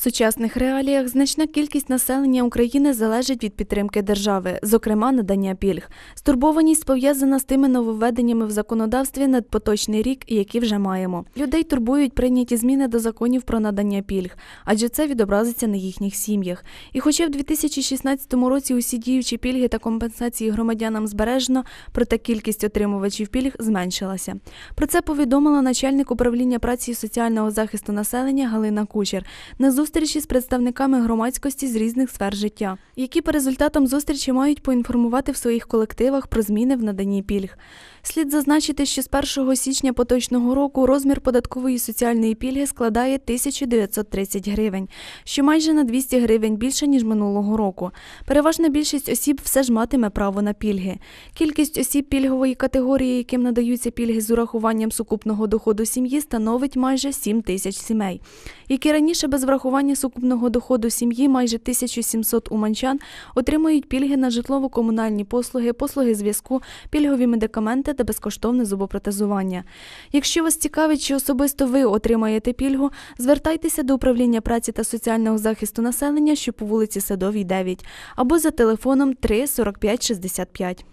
сучасних реаліях значна кількість населення України залежить від підтримки держави, зокрема надання пільг. Стурбованість пов'язана з тими нововведеннями в законодавстві на поточний рік, які вже маємо. Людей турбують прийняті зміни до законів про надання пільг, адже це відобразиться на їхніх сім'ях. І хоча в 2016 році усі діючі пільги та компенсації громадянам збережено, проте кількість отримувачів пільг зменшилася. Про це повідомила начальник управління праці і соціального захисту населення Галина Кучер на зустрічі з представниками громадськості з різних сфер життя, які по результатам зустрічі мають поінформувати в своїх колективах про зміни в наданні пільг. Слід зазначити, що з 1 січня поточного року розмір податкової соціальної пільги складає 1930 гривень, що майже на 200 гривень більше ніж минулого року. Переважна більшість осіб все ж матиме право на пільги. Кількість осіб пільгової категорії, яким надаються пільги з урахуванням сукупного доходу сім'ї, становить майже 7 тисяч сімей, які раніше без врахування сукупного доходу сім'ї майже 1700 уманчан отримують пільги на житлово-комунальні послуги, послуги зв'язку, пільгові медикаменти та безкоштовне зубопротезування. Якщо вас цікавить, чи особисто ви отримаєте пільгу, звертайтеся до управління праці та соціального захисту населення, що по вулиці Садовій, 9, або за телефоном 3 45 65.